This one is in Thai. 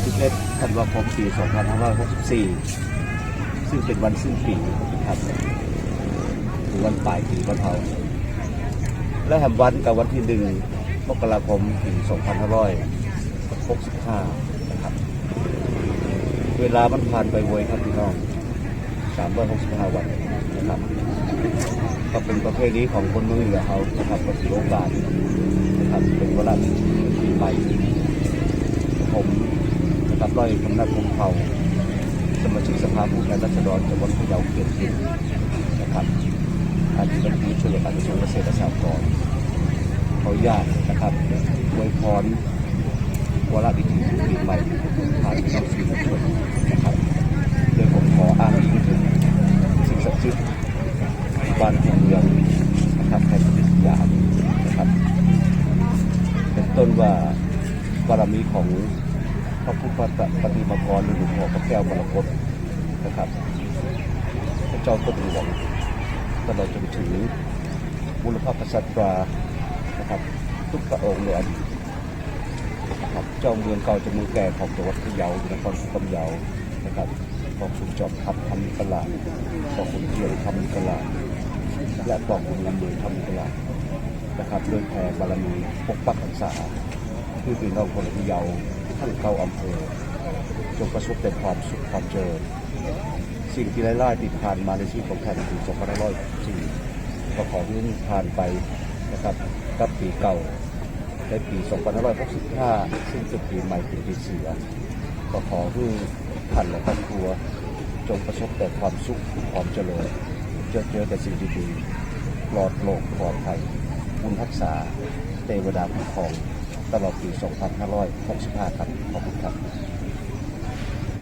31ธันวาคมปี 2564 ซึ่งเป็นวันสิ้นปีครับหรือวันปลายปีวันเผาและแหมวันกับวันที่หนึ่งมกราคมปี2565นะครับเวลามันผ่านไปไวครับพี่น้อง365 วันนะครับก็เป็นประเพณีของคนเมืองเหนือเขานะครับก็ถือโอกาสนะครับเป็นวาระปีใหม่ผม นะครับร้อยคำนักคงเผ่าสมาชิกสภาผู้แทนราษฎรจังหวัดพะเยาเกียรตินะครับอาจจะเป็นผู้ช่วยการกระทรวงเกษตรและสหกรณ์เขาญาตนะครับอวยพรวาระดิถีปีใหม่ผ่านพี่น้องสื่อมวลชนนะครับโดยผมขออ้างอิงถึงสิ่งศักดิ์สิทธิ์บ้านของเมืองนะครับแห่งพิทยานะครับ เป็นต้นว่าบารมีของ พระพุทธปฏิมากรหรือหลวงพ่อพระแก้วมรกตนะครับพระเจ้ากรมหลวงตลอดจนถึงบุรพกษัตริย์นะครับ ทุกพระองค์ในอดีตนะครับเจ้าเมืองเก่าจเมืองแก่ของจังหวัดพะเยาอยู่นครศรีธรรมยาวนะครับขอบคุณจอมทัพทำตลาดขอบคุณเกี่ยวทำตลาดและกองบุญนำมือทำตลาดนะครับด้วยแผ่บารมีปกปักรักษาคือพี่น้องคนพะเยา ทั้งเก้าอำเภอจงประสบแต่ความสุขความเจริญสิ่งที่ไร้ๆติดผ่านมาในชีวิตของแทนปี2564ก็ขอให้ผ่านไปนะครับกับปีเก่าในปี 2565 ซึ่งเป็นปีใหม่เป็นปีเสือก็ขอให้ท่านและครอบครัว จงประสบแต่ความสุขความเจริญเจอเจอแต่สิ่งดีๆปลอดโลกปลอดภัยบุญรักษาเทวดาคุ้มครอง ตลอดปี 2565 ครับ ขอบคุณครับ